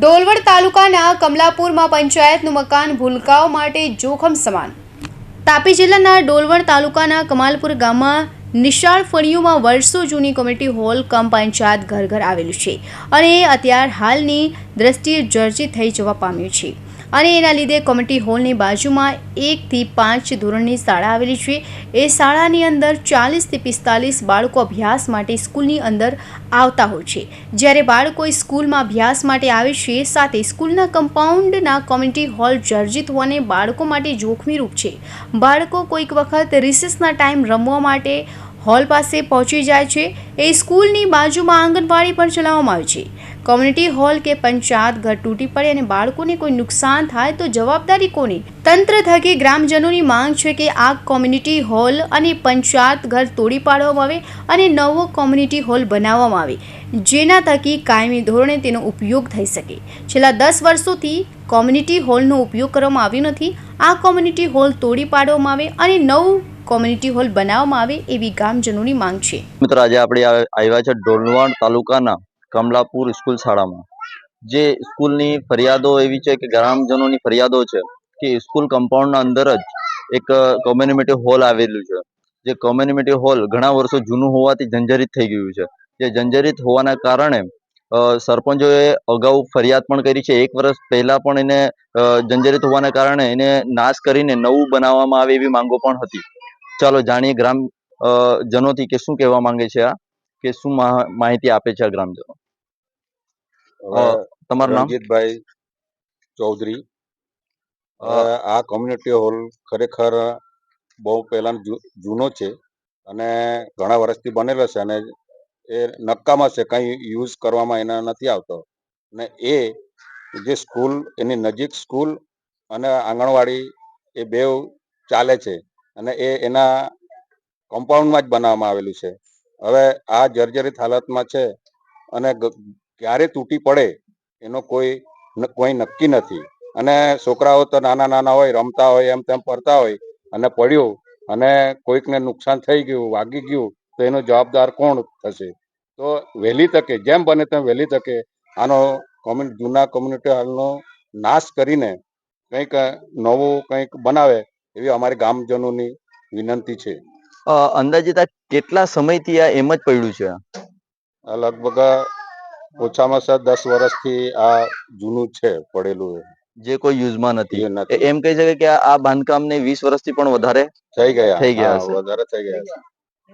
ડોલવડ તાલુકાના કમલાપુરમાં પંચાયતનું મકાન ભૂલકાઓ માટે જોખમ સમાન. તાપી જિલ્લાના ડોલવડ તાલુકાના કમાલપુર ગામમાં નિશાળ ફળિયુમાં વર્ષો જૂની કોમ્યુનિટી હોલ કમ પંચાયત ઘર ઘર આવેલું છે અને અત્યાર હાલની દ્રષ્ટિએ જર્જિત થઈ જવા પામ્યું છે. અને એના લીધે કોમ્યુનિટી હોલની બાજુમાં એકથી પાંચ ધોરણની શાળા આવેલી છે. એ શાળાની અંદર ચાલીસથી પિસ્તાલીસ બાળકો અભ્યાસ માટે સ્કૂલની અંદર આવતા હોય છે. જ્યારે બાળકો સ્કૂલમાં અભ્યાસ માટે આવે છે, સાથે સ્કૂલના કમ્પાઉન્ડના કોમ્યુનિટી હોલ જર્જિત હોવાને બાળકો માટે જોખમી રૂપ છે. બાળકો કોઈક વખત રિસેસના ટાઈમ રમવા માટે હોલ પાસે પહોંચી જાય છે. એ સ્કૂલની બાજુમાં આંગણવાડી પણ ચલાવવામાં આવે છે. કોમ્યુનિટી હોલ કે પંચાયત ઘર તૂટી પડે અને બાળકોને કોઈ નુકસાન થાય તો જવાબદારી કોની? તંત્ર થકી ગ્રામજનોની માંગ છે કે આ કોમ્યુનિટી હોલ અને પંચાયત ઘર તોડી પાડવામાં આવે અને નવો કોમ્યુનિટી હોલ બનાવવામાં આવે, જેના થકી કાયમી ધોરણે તેનો ઉપયોગ થઈ શકે. છેલ્લા દસ વર્ષોથી કોમ્યુનિટી હોલનો ઉપયોગ કરવામાં આવ્યો નથી. આ કોમ્યુનિટી હોલ તોડી પાડવામાં આવે અને નવું કોમ્યુનિટી હોલ બનાવવામાં આવે એવી ગામજનોની માંગ છે. મિત્રો, આજે આપણે આવ્યા છે ઢોલવાણ તાલુકાના કમલાપુર સ્કૂલ શાળામાં. જે સ્કૂલની ફરિયાદો એવી છે કે ગ્રામજનોની ફરિયાદો છે કે સ્કૂલ કમ્પાઉન્ડના અંદર જ એક કોમ્યુનિટી હોલ આવેલું છે. જે કોમ્યુનિટી હોલ ઘણા વર્ષો જૂનું હોવાથી જંજરિત થઈ ગયું છે. જે જંજરિત હોવાના કારણે સરપંચોએ અગાઉ ફરિયાદ પણ કરી છે. એક વર્ષ પહેલા પણ એને જંજરિત હોવાના કારણે એને નાશ કરીને નવું બનાવવામાં આવે એવી માંગો પણ હતી. ચાલો જાણીએ ગ્રામ જનોથી કે શું કહેવા માંગે છે આ? કે શું માહિતી આપે છે ગ્રામજનો? તમારું નામ? જીતભાઈ ચૌધરી. આ કોમ્યુનિટી હોલ ખરેખર બહુ પહેલાનો જૂનો છે અને ઘણા વર્ષથી બનેલો છે અને એ નક્કામાં છે કંઈ યુઝ કરવામાં એના નથી આવતો. અને એ જે સ્કૂલ એની નજીક સ્કૂલ અને આંગણવાડી એ બેવ ચાલે છે અને એ એના કમ્પાઉન્ડમાં જ બનાવવામાં આવેલું છે. હવે આ જર્જરિત હાલતમાં છે અને ક્યારે તૂટી પડે એનો કોઈ કોઈ નક્કી નથી. અને છોકરાઓ તો નાના નાના હોય, રમતા હોય, એમ તેમ ફરતા હોય અને પડ્યું અને કોઈકને નુકસાન થઈ ગયું, વાગી ગયું, તો એનો જવાબદાર કોણ થશે? તો વહેલી તકે, જેમ બને તેમ વહેલી તકે આનો કોમ્યુનિ જૂના કોમ્યુનિટી હાલનો નાશ કરીને કંઈક નવું કંઈક બનાવે એવી અમારી ગામજનોની વિનંતી છે. અંદાજિત આ કેટલા સમયથી આ એમ જ પડ્યું છે? આ લગભગ ઓછામાં ઓછા દસ વર્ષથી આ જૂનું છે પડેલું જે કોઈ યુઝમાં નથી. એમ કહી શકે કે આ બાંધકામ ને વીસ વર્ષથી પણ વધારે થઈ ગયા. થઈ ગયા વધારે થઈ ગયા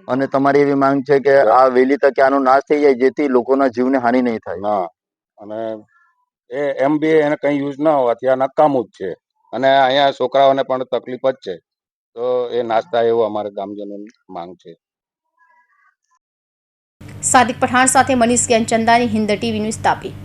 અને તમારી એવી માંગ છે કે આ વહેલી તકે આનો નાશ થઈ જાય જેથી લોકોના જીવને હાનિ નહીં થાય? હા અને એ એમ બી એને કઈ યુઝ ના હોવાથી આ નકામું જ છે. અને અહીંયા છોકરાઓને પણ તકલીફ જ છે. તો એ નાશ થાય એવું અમારે ગામજનોની માંગ છે. સાદિક પઠાણ સાથે મનીષ જ્ઞાનચંદાની હિન્દ ટીવી ન્યૂઝ તાપી.